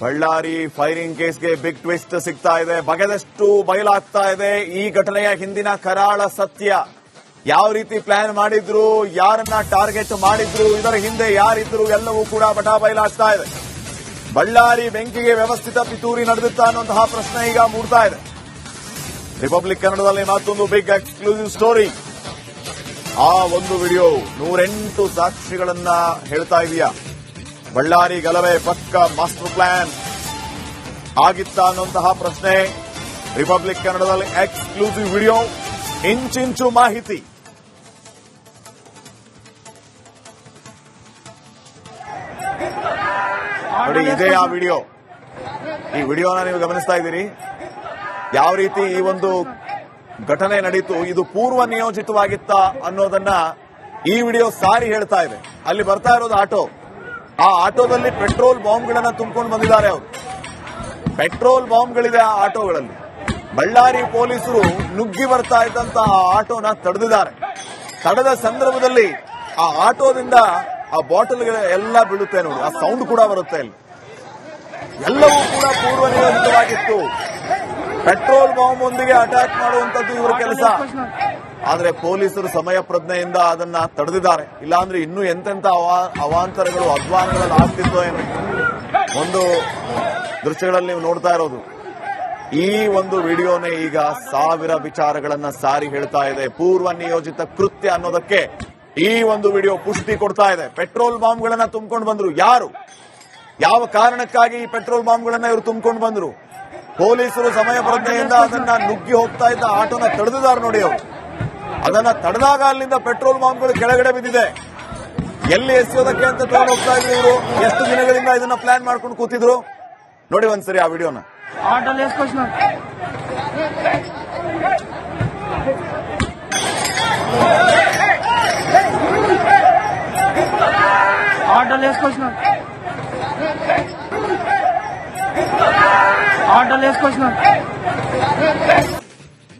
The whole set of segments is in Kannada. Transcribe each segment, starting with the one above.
ಬಳ್ಳಾರಿ ಫೈರಿಂಗ್ ಕೇಸ್ಗೆ ಬಿಗ್ ಟ್ವಿಸ್ಟ್ ಸಿಗ್ತಾ ಇದೆ. ಬಗೆದಷ್ಟು ಬಯಲಾಗ್ತಾ ಇದೆ. ಈ ಘಟನೆಯ ಹಿಂದಿನ ಕರಾಳ ಸತ್ಯ. ಯಾವ ರೀತಿ ಪ್ಲಾನ್ ಮಾಡಿದ್ರು, ಯಾರನ್ನ ಟಾರ್ಗೆಟ್ ಮಾಡಿದ್ರು, ಇದರ ಹಿಂದೆ ಯಾರಿದ್ರು ಎಲ್ಲವೂ ಕೂಡ ಬಟಾ ಬಯಲಾಗ್ತಾ ಇದೆ. ಬಳ್ಳಾರಿ ಬೆಂಕಿಗೆ ವ್ಯವಸ್ಥಿತ ಪಿತೂರಿ ನಡೆದಿತ್ತ ಅನ್ನುವಂತಹ ಪ್ರಶ್ನೆ ಈಗ ಮೂಡ್ತಾ ಇದೆ. ರಿಪಬ್ಲಿಕ್ ಕನ್ನಡದಲ್ಲಿ ಮತ್ತೊಂದು ಬಿಗ್ ಎಕ್ಸ್ಕ್ಲೂಸಿವ್ ಸ್ಟೋರಿ ಆ ಒಂದು ವಿಡಿಯೋ ನೂರೆಂಟು ಸಾಕ್ಷಿಗಳನ್ನ ಹೇಳ್ತಾ ಇದೆಯಾ? ಬಳ್ಳಾರಿ ಗಲಭೆ ಪಕ್ಕ ಮಾಸ್ಟರ್ ಪ್ಲಾನ್. ಆಗಿತ್ತ ಅನ್ನುವಂತಹ ಪ್ರಶ್ನೆ. ರಿಪಬ್ಲಿಕ್ ಕನ್ನಡದಲ್ಲಿ ಎಕ್ಸ್ಕ್ಲೂಸಿವ್ ವಿಡಿಯೋ, ಇಂಚಿಂಚು ಮಾಹಿತಿ. ನೋಡಿ, ಇದೇ ಆ ವಿಡಿಯೋ. ಈ ವಿಡಿಯೋನ ನೀವು ಗಮನಿಸ್ತಾ ಇದ್ದೀರಿ. ಯಾವ ರೀತಿ ಈ ಒಂದು ಘಟನೆ ನಡೀತು, ಇದು ಪೂರ್ವ ನಿಯೋಜಿತವಾಗಿತ್ತ ಅನ್ನೋದನ್ನ ಈ ವಿಡಿಯೋ ಸಾರಿ ಹೇಳ್ತಾ ಇದೆ. ಅಲ್ಲಿ ಬರ್ತಾ ಇರೋದು ಆಟೋ. ಆ ಆಟೋದಲ್ಲಿ ಪೆಟ್ರೋಲ್ ಬಾಂಬ್ಗಳನ್ನ ತುಂಬಿಕೊಂಡು ಬಂದಿದ್ದಾರೆ ಅವರು. ಪೆಟ್ರೋಲ್ ಬಾಂಬ್ಗಳಿದೆ ಆ ಆಟೋಗಳಲ್ಲಿ. ಬಳ್ಳಾರಿ ಪೊಲೀಸರು ನುಗ್ಗಿ ಬರ್ತಾ ಇದ್ದಂತ ಆ ಆಟೋನ ತಡೆದಿದ್ದಾರೆ. ತಡೆದ ಸಂದರ್ಭದಲ್ಲಿ ಆ ಆಟೋದಿಂದ ಆ ಬಾಟಲ್ಗಳ ಎಲ್ಲ ಬೀಳುತ್ತೆ ನೋಡಿ. ಆ ಸೌಂಡ್ ಕೂಡ ಬರುತ್ತೆ ಇಲ್ಲಿ. ಎಲ್ಲವೂ ಕೂಡ ಪೂರ್ವ ನಿಯೋಜಿತವಾಗಿತ್ತು ಪೆಟ್ರೋಲ್ ಬಾಂಬ್ ಒಂದಿಗೆ ಅಟ್ಯಾಕ್ ಮಾಡುವಂತದ್ದು ಇವರ ಕೆಲಸ. ಆದ್ರೆ ಪೊಲೀಸರು ಸಮಯ ಪ್ರಜ್ಞೆಯಿಂದ ಅದನ್ನ ತಡೆದಿದ್ದಾರೆ. ಇಲ್ಲಾಂದ್ರೆ ಇನ್ನೂ ಎಂತೆಂತ ಅವಾ- ಅವಾಂತರಗಳು ಅಧ್ವಾನಗಳಲ್ಲಿ ಆಗ್ತಿತ್ತು ಏನು. ಒಂದು ದೃಶ್ಯಗಳಲ್ಲಿ ನೀವು ನೋಡ್ತಾ ಇರೋದು. ಈ ಒಂದು ವಿಡಿಯೋನೇ ಈಗ ಸಾವಿರ ವಿಚಾರಗಳನ್ನ ಸಾರಿ ಹೇಳ್ತಾ ಇದೆ. ಪೂರ್ವ ನಿಯೋಜಿತ ಕೃತ್ಯ ಅನ್ನೋದಕ್ಕೆ ಈ ಒಂದು ವಿಡಿಯೋ ಪುಷ್ಟಿ ಕೊಡ್ತಾ ಇದೆ. ಪೆಟ್ರೋಲ್ ಬಾಂಬ್ಗಳನ್ನ ತುಂಬಿಕೊಂಡು ಬಂದ್ರು. ಯಾರು? ಯಾವ ಕಾರಣಕ್ಕಾಗಿ ಈ ಪೆಟ್ರೋಲ್ ಬಾಂಬ್ಗಳನ್ನ ಇವರು ತುಂಬಿಕೊಂಡು ಬಂದ್ರು? ಪೊಲೀಸರು ಸಮಯ ಪ್ರಜ್ಞೆಯಿಂದ ಅದನ್ನ ನುಗ್ಗಿ ಹೋಗ್ತಾ ಇದ್ದ ಆಟೋನ ತಡೆದಿದ್ದಾರೆ ನೋಡಿ ಅವರು. ಅದನ್ನ ತಡೆದಾಗ ಅಲ್ಲಿಂದ ಪೆಟ್ರೋಲ್ ಬಾಂಬ್ಗಳು ಕೆಳಗಡೆ ಬಿದ್ದಿದೆ ಎಲ್ಲಿ ಎಸೆಯೋದಕ್ಕೆ ಅಂತ ತಗೊಂಡು ಹೋಗ್ತಾ ಇದ್ರು ಇವರು ಎಷ್ಟು ದಿನಗಳಿಂದ ಇದನ್ನ ಪ್ಲಾನ್ ಮಾಡ್ಕೊಂಡು ಕೂತಿದ್ರು ನೋಡಿ ಒಂದ್ಸರಿ ಆ ವಿಡಿಯೋನ ఆటోలు వేసుకొచ్చినారు ఆటోలు వేసుకొచ్చినారు ఆటోలు వేసుకొచ్చినారు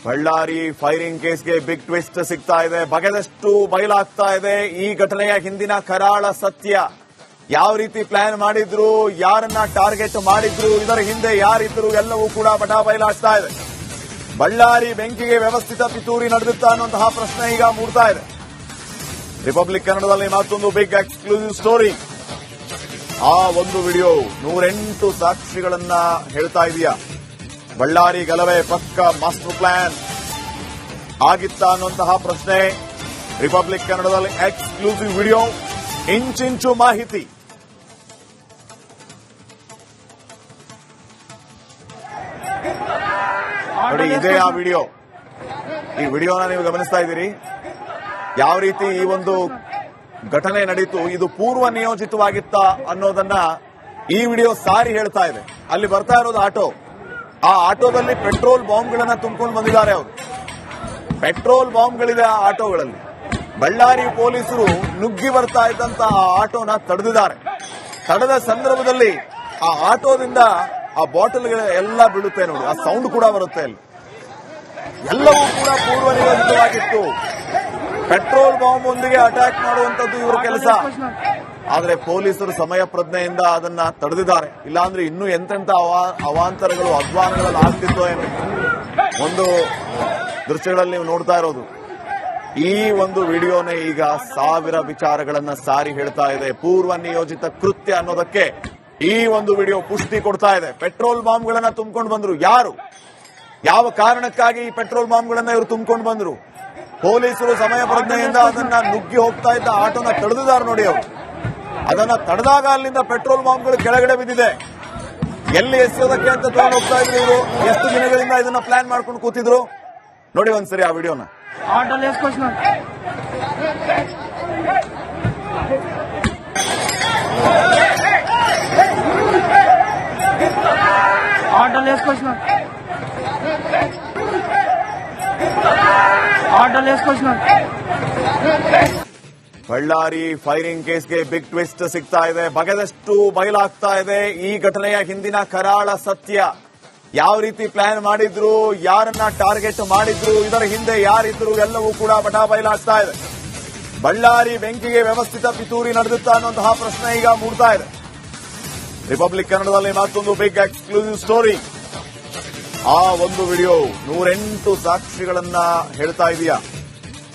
ಬಳ್ಳಾರಿ ಫೈರಿಂಗ್ ಕೇಸ್ಗೆ ಬಿಗ್ ಟ್ವಿಸ್ಟ್ ಸಿಗ್ತಾ ಇದೆ. ಬಗೆದಷ್ಟು ಬಯಲಾಗ್ತಾ ಇದೆ. ಈ ಘಟನೆಯ ಹಿಂದಿನ ಕರಾಳ ಸತ್ಯ. ಯಾವ ರೀತಿ ಪ್ಲಾನ್ ಮಾಡಿದ್ರು, ಯಾರನ್ನ ಟಾರ್ಗೆಟ್ ಮಾಡಿದ್ರು, ಇದರ ಹಿಂದೆ ಯಾರಿದ್ರು ಎಲ್ಲವೂ ಕೂಡ ಬಟಾ ಬಯಲಾಗ್ತಾ ಇದೆ. ಬಳ್ಳಾರಿ ಬೆಂಕಿಗೆ ವ್ಯವಸ್ಥಿತ ಪಿತೂರಿ ನಡೆದಿತ್ತಾ ಅನ್ನುವಂತಹ ಪ್ರಶ್ನೆ ಈಗ ಮೂಡ್ತಾ ಇದೆ. ರಿಪಬ್ಲಿಕ್ ಕನ್ನಡದಲ್ಲಿ ಮತ್ತೊಂದು ಬಿಗ್ ಎಕ್ಸ್ಕ್ಲೂಸಿವ್ ಸ್ಟೋರಿ ಆ ಒಂದು ವಿಡಿಯೋ ನೂರೆಂಟು ಸಾಕ್ಷಿಗಳನ್ನ ಹೇಳ್ತಾ ಇದೆಯಾ? ಬಳ್ಳಾರಿ ಗಲಭೆ, ಪಕ್ಕ ಮಾಸ್ಟರ್ ಪ್ಲಾನ್ ಆಗಿತ್ತ ಅನ್ನುವಂತಹ ಪ್ರಶ್ನೆ. ರಿಪಬ್ಲಿಕ್ ಕನ್ನಡದಲ್ಲಿ ಎಕ್ಸ್ಕ್ಲೂಸಿವ್ ವಿಡಿಯೋ ಇಂಚಿಂಚು ಮಾಹಿತಿ. ನೋಡಿ, ಇದೇ ಆ ವಿಡಿಯೋ ಈ ವಿಡಿಯೋನ ನೀವು ಗಮನಿಸ್ತಾ ಇದ್ದೀರಿ? ಯಾವ ರೀತಿ ಈ ಒಂದು ಘಟನೆ ನಡೀತು, ಇದು ಪೂರ್ವ ನಿಯೋಜಿತವಾಗಿತ್ತ ಅನ್ನೋದನ್ನ ಈ ವಿಡಿಯೋ ಸಾರಿ ಹೇಳ್ತಾ ಇದೆ. ಅಲ್ಲಿ ಬರ್ತಾ ಇರೋದು ಆಟೋ. ಆ ಆಟೋದಲ್ಲಿ ಪೆಟ್ರೋಲ್ ಬಾಂಬ್ಗಳನ್ನ ತುಂಬಿಕೊಂಡು ಬಂದಿದ್ದಾರೆ ಅವರು. ಪೆಟ್ರೋಲ್ ಬಾಂಬ್ಗಳಿದೆ ಆ ಆಟೋಗಳಲ್ಲಿ. ಬಳ್ಳಾರಿ ಪೊಲೀಸರು ನುಗ್ಗಿ ಬರ್ತಾ ಇದ್ದಂತ ಆ ಆಟೋನ ತಡೆದಿದ್ದಾರೆ. ತಡೆದ ಸಂದರ್ಭದಲ್ಲಿ ಆ ಆಟೋದಿಂದ ಆ ಬಾಟಲ್ಗಳ ಎಲ್ಲ ಬೀಳುತ್ತೆ ನೋಡಿ. ಆ ಸೌಂಡ್ ಕೂಡ ಬರುತ್ತೆ ಅಲ್ಲಿ. ಎಲ್ಲವೂ ಕೂಡ ಪೂರ್ವ ನಿಯೋಜಿತವಾಗಿತ್ತು ಪೆಟ್ರೋಲ್ ಬಾಂಬ್ ಒಂದಿಗೆ ಅಟ್ಯಾಕ್ ಮಾಡುವಂತದ್ದು ಇವರ ಕೆಲಸ. ಆದ್ರೆ ಪೊಲೀಸರು ಸಮಯ ಪ್ರಜ್ಞೆಯಿಂದ ಅದನ್ನ ತಡೆದಿದ್ದಾರೆ. ಇಲ್ಲಾಂದ್ರೆ ಇನ್ನೂ ಅವಾ- ಅವಾಂತರಗಳು ಅಧ್ವಾನಗಳಲ್ಲಿ ಆಗ್ತಿತ್ತು ಒಂದು ದೃಶ್ಯಗಳಲ್ಲಿ ನೀವು ನೋಡ್ತಾ ಇರೋದು. ಈ ಒಂದು ವಿಡಿಯೋನೇ ಈಗ ಸಾವಿರ ವಿಚಾರಗಳನ್ನ ಸಾರಿ ಹೇಳ್ತಾ ಇದೆ. ಪೂರ್ವ ನಿಯೋಜಿತ ಕೃತ್ಯ ಅನ್ನೋದಕ್ಕೆ ಈ ಒಂದು ವಿಡಿಯೋ ಪುಷ್ಟಿ ಕೊಡ್ತಾ ಇದೆ. ಪೆಟ್ರೋಲ್ ಬಾಂಬ್ಗಳನ್ನ ತುಂಬಿಕೊಂಡು ಬಂದ್ರು. ಯಾರು? ಯಾವ ಕಾರಣಕ್ಕಾಗಿ ಈ ಪೆಟ್ರೋಲ್ ಬಾಂಬ್ಗಳನ್ನ ಇವರು ತುಂಬಿಕೊಂಡು ಬಂದ್ರು? ಪೊಲೀಸರು ಸಮಯ ಪ್ರಜ್ಞೆಯಿಂದ ಅದನ್ನ ನುಗ್ಗಿ ಹೋಗ್ತಾ ಇದ್ದ ಆಟೋನ ತಡೆದಿದ್ದಾರೆ ನೋಡಿ ಅವರು. ಅದನ್ನ ತಡೆದಾಗ ಅಲ್ಲಿಂದ ಪೆಟ್ರೋಲ್ ಬಾಂಬ್ಗಳು ಕೆಳಗಡೆ ಬಿದ್ದಿದೆ ಎಲ್ಲಿ ಎಸೆಯೋದಕ್ಕೆ ಅಂತ ತಗೊಂಡು ಹೋಗ್ತಾ ಇದ್ರು ಇವರು ಎಷ್ಟು ದಿನಗಳಿಂದ ಇದನ್ನ ಪ್ಲಾನ್ ಮಾಡ್ಕೊಂಡು ಕೂತಿದ್ರು ನೋಡಿ ಒಂದ್ಸರಿ ಆ ವಿಡಿಯೋನ ఆటోలు వేసుకొచ్చినారు ఆటోలు వేసుకొచ్చినారు ఆటోలు వేసుకొచ్చినారు ಬಳ್ಳಾರಿ ಫೈರಿಂಗ್ ಕೇಸ್ಗೆ ಬಿಗ್ ಟ್ವಿಸ್ಟ್ ಸಿಗ್ತಾ ಇದೆ. ಬಗೆದಷ್ಟು ಬಯಲಾಗ್ತಾ ಇದೆ. ಈ ಘಟನೆಯ ಹಿಂದಿನ ಕರಾಳ ಸತ್ಯ. ಯಾವ ರೀತಿ ಪ್ಲಾನ್ ಮಾಡಿದ್ರು, ಯಾರನ್ನ ಟಾರ್ಗೆಟ್ ಮಾಡಿದ್ರು, ಇದರ ಹಿಂದೆ ಯಾರಿದ್ರು ಎಲ್ಲವೂ ಕೂಡ ಬಟಾ ಬಯಲಾಗ್ತಾ ಇದೆ. ಬಳ್ಳಾರಿ ಬೆಂಕಿಗೆ ವ್ಯವಸ್ಥಿತ ಪಿತೂರಿ ನಡೆದಿತ್ತಾ ಅನ್ನುವಂತಹ ಪ್ರಶ್ನೆ ಈಗ ಮೂಡ್ತಾ ಇದೆ. ರಿಪಬ್ಲಿಕ್ ಕನ್ನಡದಲ್ಲಿ ಮತ್ತೊಂದು ಬಿಗ್ ಎಕ್ಸ್ಕ್ಲೂಸಿವ್ ಸ್ಟೋರಿ ಆ ಒಂದು ವಿಡಿಯೋ ನೂರೆಂಟು ಸಾಕ್ಷಿಗಳನ್ನ ಹೇಳ್ತಾ ಇದೆಯಾ.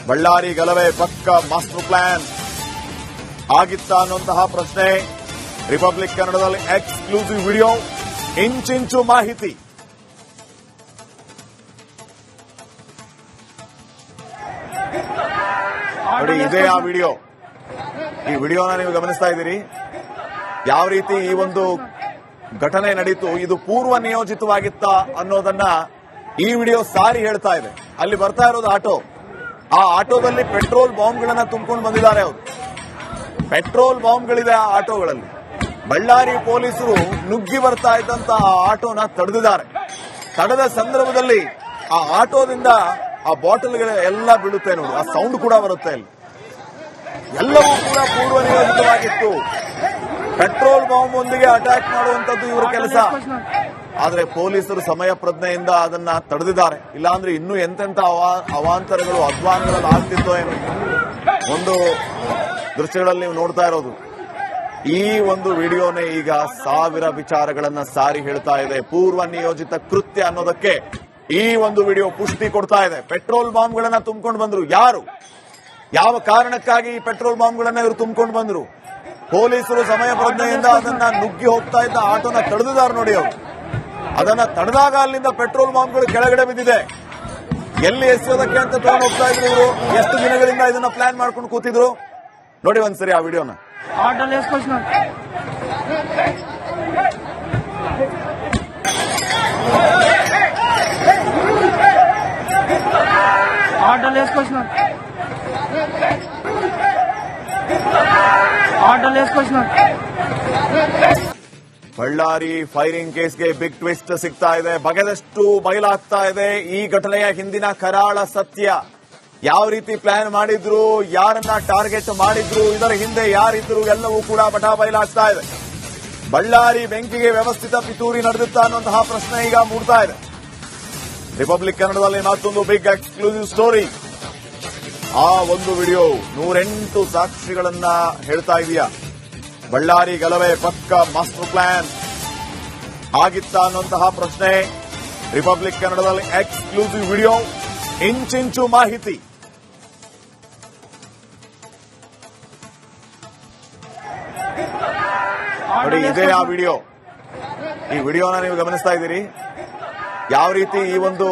ಬಳ್ಳಾರಿ ಗಲವೆ ಪಕ್ಕ ಮಾಸ್ಟರ್ ಪ್ಲಾನ್. ಆಗಿತ್ತ ಅನ್ನುವಂತಹ ಪ್ರಶ್ನೆ. ರಿಪಬ್ಲಿಕ್ ಕನ್ನಡದಲ್ಲಿ ಎಕ್ಸ್ಕ್ಲೂಸಿವ್ ವಿಡಿಯೋ, ಇಂಚಿಂಚು ಮಾಹಿತಿ. ನೋಡಿ, ಇದೇ ಆ ವಿಡಿಯೋ. ಈ ವಿಡಿಯೋನ ನೀವು ಗಮನಿಸ್ತಾ ಇದ್ದೀರಿ. ಯಾವ ರೀತಿ ಈ ಒಂದು ಘಟನೆ ನಡೀತು, ಇದು ಪೂರ್ವ ನಿಯೋಜಿತವಾಗಿತ್ತ ಅನ್ನೋದನ್ನ ಈ ವಿಡಿಯೋ ಸಾರಿ ಹೇಳ್ತಾ ಇದೆ. ಅಲ್ಲಿ ಬರ್ತಾ ಇರೋದು ಆಟೋ. ಆ ಆಟೋದಲ್ಲಿ ಪೆಟ್ರೋಲ್ ಬಾಂಬ್ಗಳನ್ನ ತುಂಬಿಕೊಂಡು ಬಂದಿದ್ದಾರೆ ಅವರು. ಪೆಟ್ರೋಲ್ ಬಾಂಬ್ಗಳಿದೆ ಆ ಆಟೋಗಳಲ್ಲಿ. ಬಳ್ಳಾರಿ ಪೊಲೀಸರು ನುಗ್ಗಿ ಬರ್ತಾ ಇದ್ದಂತ ಆ ಆಟೋನ ತಡೆದಿದ್ದಾರೆ. ತಡೆದ ಸಂದರ್ಭದಲ್ಲಿ ಆ ಆಟೋದಿಂದ ಆ ಬಾಟಲ್ಗಳ ಎಲ್ಲ ಬೀಳುತ್ತೆ ನೋಡಿ. ಆ ಸೌಂಡ್ ಕೂಡ ಬರುತ್ತೆ ಅಲ್ಲಿ. ಎಲ್ಲವೂ ಕೂಡ ಪೂರ್ವ ನಿಯೋಜಿತವಾಗಿತ್ತು. ಪೆಟ್ರೋಲ್ ಬಾಂಬ್ ಒಂದಿಗೆ ಅಟ್ಯಾಕ್ ಮಾಡುವಂತದ್ದು ಇವರ ಕೆಲಸ. ಆದ್ರೆ ಪೊಲೀಸರು ಸಮಯ ಪ್ರಜ್ಞೆಯಿಂದ ಅದನ್ನ ತಡೆದಿದ್ದಾರೆ. ಇಲ್ಲಾಂದ್ರೆ ಇನ್ನೂ ಎಂತೆಂಥ ಅವಾ- ಅವಾಂತರಗಳು ಅಧ್ವಾನಗಳಲ್ಲಿ ಆಗ್ತಿತ್ತೋ ಏನು. ಒಂದು ದೃಶ್ಯಗಳಲ್ಲಿ ನೀವು ನೋಡ್ತಾ ಇರೋದು. ಈ ಒಂದು ವಿಡಿಯೋನೇ ಈಗ ಸಾವಿರ ವಿಚಾರಗಳನ್ನ ಸಾರಿ ಹೇಳ್ತಾ ಇದೆ. ಪೂರ್ವ ನಿಯೋಜಿತ ಕೃತ್ಯ ಅನ್ನೋದಕ್ಕೆ ಈ ಒಂದು ವಿಡಿಯೋ ಪುಷ್ಟಿ ಕೊಡ್ತಾ ಇದೆ. ಪೆಟ್ರೋಲ್ ಬಾಂಬ್ಗಳನ್ನ ತುಂಬಿಕೊಂಡು ಬಂದ್ರು. ಯಾರು? ಯಾವ ಕಾರಣಕ್ಕಾಗಿ ಈ ಪೆಟ್ರೋಲ್ ಬಾಂಬ್ಗಳನ್ನ ಇವರು ತುಂಬಿಕೊಂಡು ಬಂದ್ರು? ಪೊಲೀಸರು ಸಮಯ ಪ್ರಜ್ಞೆಯಿಂದ ಅದನ್ನ ನುಗ್ಗಿ ಹೋಗ್ತಾ ಇದ್ದ ಆಟೋನ ತಡೆದಿದ್ದಾರೆ ನೋಡಿ ಅವರು. ಅದನ್ನ ತಡೆದಾಗ ಅಲ್ಲಿಂದ ಪೆಟ್ರೋಲ್ ಬಾಂಬ್ಗಳು ಕೆಳಗಡೆ ಬಿದ್ದಿದೆ ಎಲ್ಲಿ ಎಸೆಯೋದಕ್ಕೆ ಅಂತ ತಗೊಂಡು ಹೋಗ್ತಾ ಇದ್ರು ಇವರು ಎಷ್ಟು ದಿನಗಳಿಂದ ಇದನ್ನ ಪ್ಲಾನ್ ಮಾಡ್ಕೊಂಡು ಕೂತಿದ್ರು ನೋಡಿ ಒಂದ್ಸರಿ ಆ ವಿಡಿಯೋನ ఆటోలు వేసుకొచ్చినాను ఆటోలు వేసుకొచ్చినాను ఆటోలు వేసుకొచ్చినాను ಬಳ್ಳಾರಿ ಫೈರಿಂಗ್ ಕೇಸ್ಗೆ ಬಿಗ್ ಟ್ವಿಸ್ಟ್ ಸಿಗ್ತಾ ಇದೆ. ಬಗೆದಷ್ಟು ಬಯಲಾಗ್ತಾ ಇದೆ ಈ ಘಟನೆಯ ಹಿಂದಿನ ಕರಾಳ ಸತ್ಯ. ಯಾವ ರೀತಿ ಪ್ಲಾನ್ ಮಾಡಿದ್ರು, ಯಾರನ್ನ ಟಾರ್ಗೆಟ್ ಮಾಡಿದ್ರು, ಇದರ ಹಿಂದೆ ಯಾರಿದ್ರು ಎಲ್ಲವೂ ಕೂಡ ಬಟಾ ಬಯಲಾಗ್ತಾ ಇದೆ. ಬಳ್ಳಾರಿ ಬೆಂಕಿಗೆ ವ್ಯವಸ್ಥಿತ ಪಿತೂರಿ ನಡೆದುತ್ತಾ ಅನ್ನುವಂತಹ ಪ್ರಶ್ನೆ ಈಗ ಮೂಡ್ತಾ ಇದೆ. ರಿಪಬ್ಲಿಕ್ ಕನ್ನಡದಲ್ಲಿ ಮತ್ತೊಂದು ಬಿಗ್ ಎಕ್ಸ್ಕ್ಲೂಸಿವ್ ಸ್ಟೋರಿ ಆ ಒಂದು ವಿಡಿಯೋ ನೂರೆಂಟು ಸಾಕ್ಷಿಗಳನ್ನ ಹೇಳ್ತಾ ಇದೆಯಾ? ಬಳ್ಳಾರಿ ಗಲವೆ ಪಕ್ಕ ಮಾಸ್ಟರ್ ಪ್ಲಾನ್. ಆಗಿತ್ತ ಅನ್ನುವಂತಹ ಪ್ರಶ್ನೆ. ರಿಪಬ್ಲಿಕ್ ಕನ್ನಡದಲ್ಲಿ ಎಕ್ಸ್ಕ್ಲೂಸಿವ್ ವಿಡಿಯೋ, ಇಂಚಿಂಚು ಮಾಹಿತಿ. ನೋಡಿ, ಇದೇ ಆ ವಿಡಿಯೋ. ಈ ವಿಡಿಯೋನ ನೀವು ಗಮನಿಸ್ತಾ ಇದ್ದೀರಿ? ಯಾವ ರೀತಿ ಈ ಒಂದು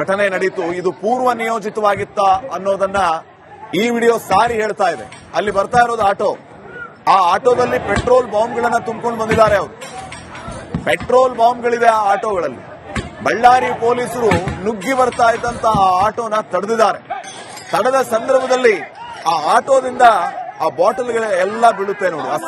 ಘಟನೆ ನಡೀತು, ಇದು ಪೂರ್ವ ನಿಯೋಜಿತವಾಗಿತ್ತ ಅನ್ನೋದನ್ನ ಈ ವಿಡಿಯೋ ಸಾರಿ ಹೇಳ್ತಾ ಇದೆ. ಅಲ್ಲಿ ಬರ್ತಾ ಇರೋದು ಆಟೋ. ಆ ಆಟೋದಲ್ಲಿ ಪೆಟ್ರೋಲ್ ಬಾಂಬ್ಗಳನ್ನ ತುಂಬಿಕೊಂಡು ಬಂದಿದ್ದಾರೆ ಅವರು. ಪೆಟ್ರೋಲ್ ಬಾಂಬ್ಗಳಿವೆ ಆ ಆಟೋಗಳಲ್ಲಿ. ಬಳ್ಳಾರಿ ಪೊಲೀಸರು ನುಗ್ಗಿ ಬರ್ತಾ ಇದ್ದಂತ ಆ ಆಟೋನ ತಡೆದಿದ್ದಾರೆ. ತಡೆದ ಸಂದರ್ಭದಲ್ಲಿ ಆ ಆಟೋದಿಂದ ಆ ಬಾಟಲ್ಗಳೆಲ್ಲ ಬೀಳುತ್ತೆ ನೋಡಿ.